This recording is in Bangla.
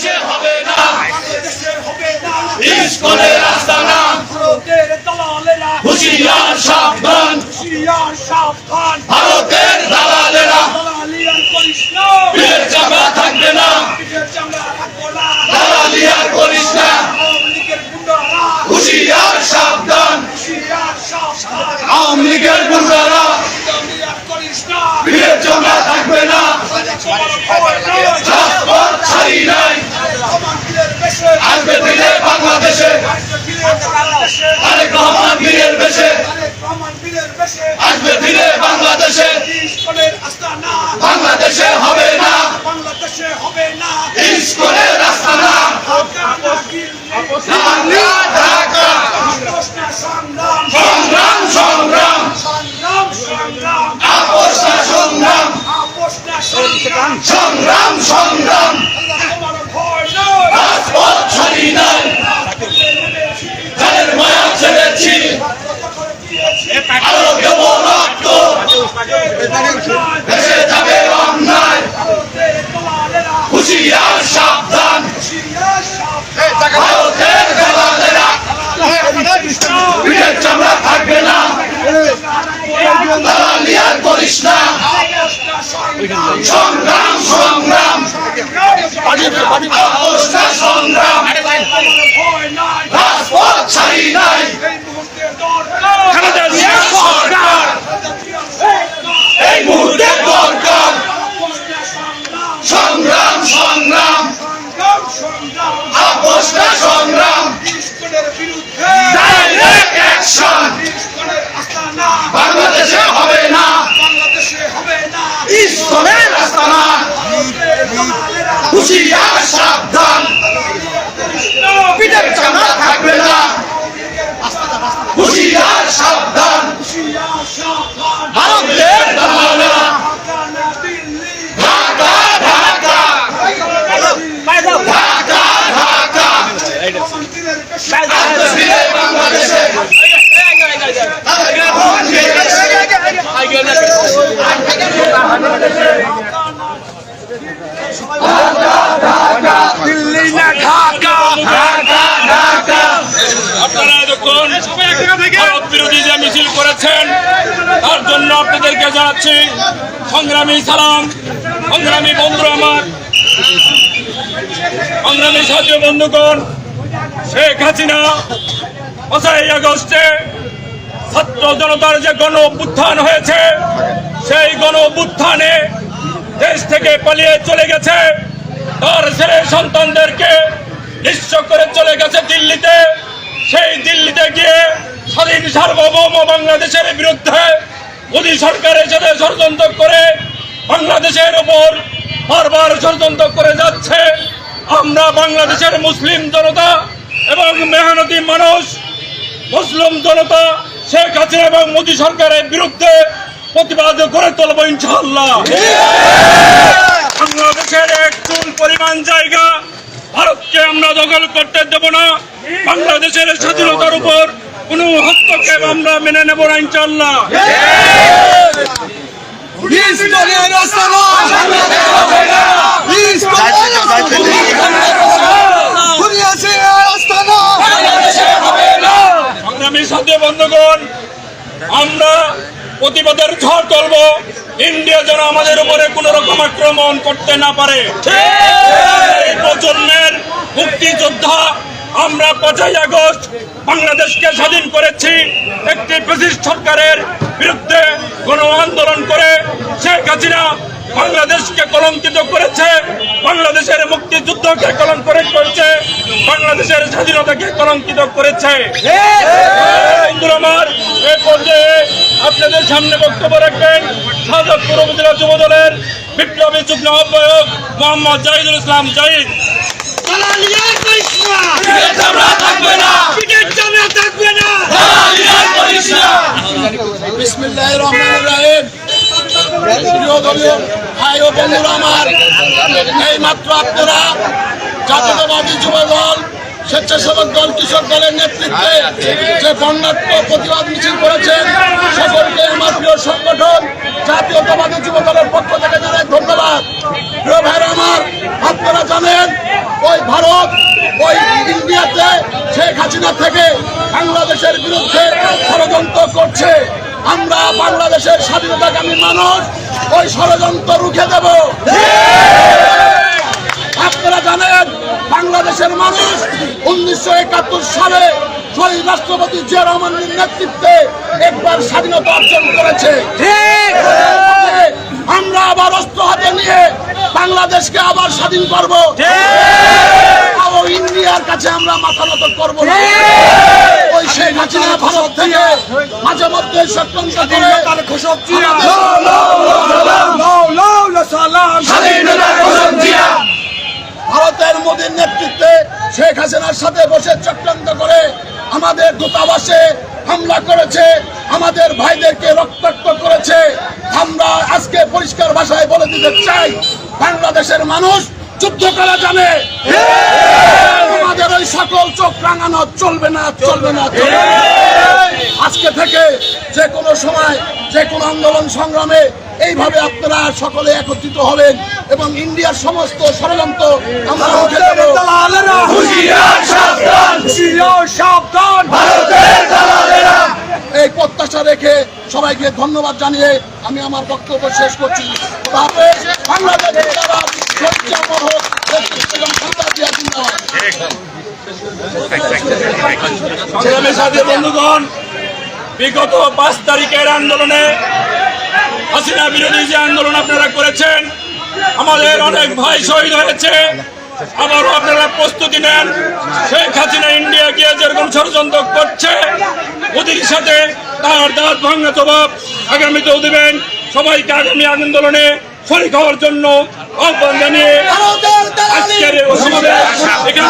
বাংলাদেশে হবে না। বাংলাদেশে হবে না। ইস্কনের আস্তানা ভারতের দালালেরা। হুশিয়ার সাবধান। হুশিয়ার সাবধান। ভারতের দালালেরা। দালালিয়ার করিস না। পীরের চামড়া থাকবে না। পিঠের না। দালালিয়ার করিস না। হুশিয়ার সাবধান। হুশিয়ার সাবধান। আওয়ামী লীগের গুন্ডারা। পীরের চামড়া আসবে ফিরে বাংলাদেশে। বাংলাদেশে হবে না। বাংলাদেশে হবে না। না। সংগ্রাম। সংগ্রাম সংগ্রাম। সংগ্রাম সংগ্রাম আপোষ না সংগ্রাম আপোষ না সংগ্রাম সংগ্রাম সংগ্রাম আল্লাহ তোমার ভয় নয় রাজপথ ছাড়ি নাই যাদের মায়া ছেড়েছি রক্ত করে দিয়েছি আরও দেব রক্ত দেশে যাবে অন্যায় ভারতের দালালেরা হুশিয়ার সাবধান হুশিয়ার সাবধান ভারতের দালালেরা পিঠের চামড়া থাকবে না দালালিয়ার করিস না আপোষ না সংগ্রাম সংগ্রাম সংগ্রাম আপোষ না সংগ্রাম আমার ভয় নাই রাজপথ ছাড়ি নাই এই মুহূর্তে দরকার সরকার জাতীয় সরকার এই মুহূর্তে দরকার আপোষ না সংগ্রাম সংগ্রাম সংগ্রাম সংগ্রাম সংগ্রাম ইস্কনের বিরুদ্ধে ডাইরেক্ট অ্যাকশন ইস্কনের আস্তানা। বাংলাদেশে হবে না। বাংলাদেশে হবে না। ইস্কনের আস্তানা। হুশিয়ার সাবধান। পিঠের চামড়া থাকবে না। হুশিয়ার সাবধান। হুশিয়ার সাবধান। ভারতের দালালেরা ঢাকা না দিল্লি ঢাকা ঢাকা ঢাকা ঢাকা কমান্ডারের পেশা আসবে ফিরে বাংলাদেশে আপনারা যখন ভারত বিরোধী মিছিল করেছেন, তার জন্য আপনাদেরকে জানাচ্ছি, সংগ্রামী সালাম, সংগ্রামী বন্ধু আমার, সংগ্রামী সাথী বন্ধুগণ, শেখ হাসিনা, পাঁচই আগস্টে ছাত্র জনতার যে গণ অভ্যুত্থান হয়েছে, সেই গণ অভ্যুত্থানে দেশ থেকে পালিয়ে চলে গেছে। তার ছেলে সন্তানদেরকে নিঃস্ব করে চলে গেছে দিল্লিতে। সেই দিল্লিতে গিয়ে স্বাধীন সার্বভৌম বাংলাদেশের বিরুদ্ধে মোদী সরকারের সাথে ষড়যন্ত্র করে। বাংলাদেশের উপর বারবার ষড়যন্ত্র করে যাচ্ছে। আমরা বাংলাদেশের মুসলিম জনতা এবং মেহনতি মানুষ, মুসলিম জনতা শেখ হাসিনা এবং মোদী সরকারের বিরুদ্ধে প্রতিবাদ করে তুলব ইনশাল্লাহ বাংলাদেশের এক চুল পরিমাণ জায়গা ভারতকে আমরা দখল করতে দেব না। বাংলাদেশের স্বাধীনতার উপর কোনো হস্তক্ষেপ আমরা মেনে নেব না ইনশাল্লাহ সংগ্রামী সাথী বন্ধুগণ, আমরা প্রতিবাদের ঝড় তুলব। ইন্ডিয়া যেন আমাদের উপরে কোন রকম আক্রমণ করতে না পারে। এই প্রজন্মের মুক্তিযোদ্ধা আমরা পাঁচই আগস্ট বাংলাদেশকে স্বাধীন করেছি। একটি ব্রিটিশ সরকারের বিরুদ্ধে গণ আন্দোলন করে শেখ বাংলাদেশকে কলঙ্কিত করেছে বাংলাদেশের মুক্তিযুদ্ধকে কলঙ্কিত করেছে বাংলাদেশের স্বাধীনতাকে কলঙ্কিত করেছে। আমার এ পর্যায়ে আপনাদের সামনে বক্তব্য রাখবেন শাহজাদপুর উপজেলা যুব দলের বিপ্লবী যুগ্ম আহ্বায়ক মোহাম্মদ জাহিদুল ইসলাম জাহিদ। বিসমিল্লাহির রহমানির রহিম। প্রিয় ভাই ও বন্ধুরা আমার এই মাত্র কৃষক দলের নেতৃত্বে যে প্রতিবাদ মিছিল করেছেন, সকলকে আমার প্রিয় সংগঠন জাতীয়তাবাদী যুব দলের থেকে জানাই ধন্যবাদ। প্রিয় ভাইরা আমার, আপনারা জানেন, ওই ভারত, ওই ইন্ডিয়াতে শেখ হাসিনা থেকে বাংলাদেশের বিরুদ্ধে ষড়যন্ত্র করছে। আমরা বাংলাদেশের স্বাধীনতাকামী মানুষ ওই ষড়যন্ত্র রুখে দেব। আপনারা জানেন বাংলাদেশের মানুষ উনিশশো একাত্তর সালে শহীদ রাষ্ট্রপতি জিয়া রহমানের নেতৃত্বে একবার স্বাধীনতা অর্জন করেছে। আমরা আবার অস্ত্র হাতে নিয়ে বাংলাদেশকে আবার স্বাধীন করব। ইন্ডিয়ার কাছে আমরা মাথা নত করব না। হাসিনা ভারত থেকে মাঝে মধ্যে চক্রান্ত করে। স্বাধীনতার ঘোষক জিয়া ভারতের মোদীর নেতৃত্বে শেখ হাসিনার সাথে বসে চক্রান্ত করে আমাদের দূতাবাসে হামলা করেছে আমাদের ভাইদেরকে রক্তাক্ত করেছে। আমরা আজকে পরিষ্কার ভাষায় বলে দিতে চাই বাংলাদেশের মানুষ যুদ্ধ করা জানে। আমাদের ওই সকল চোখ রাঙানো চলবে না চলবে না চলবে আজকে থেকে যে কোনো সময় যে কোনো আন্দোলন সংগ্রামে এইভাবে আপনারা সকলে একত্রিত হবেন এবং ইন্ডিয়ার সমস্ত ষড়যন্ত্র আমরা এই প্রত্যাশা রেখে সবাইকে ধন্যবাদ জানিয়ে আমি আমার বক্তব্য শেষ করছি। বাংলাদেশ জিন্দাবাদ, শহীদ মহল, নেতৃত্ব এবং খালেদা জিয়া জিন্দাবাদ। সংগ্রামী সাথী বন্ধুগণ বিগত পাঁচ তারিখের আন্দোলনে হাসিনা বিরোধী যে আন্দোলন আপনারা করেছেন আমাদের অনেক ভাই শহীদ হয়েছে আবারও আপনারা প্রস্তুতি নেন শেখ হাসিনা ইন্ডিয়া গিয়ে যেরকম ষড়যন্ত্র করছে মোদির সাথে তার দাঁত ভাঙা জবাব আগামীতেও দেবেন সবাইকে আগামী আন্দোলনে শরিক হওয়ার জন্য আহ্বান জানিয়ে আজকের এখানে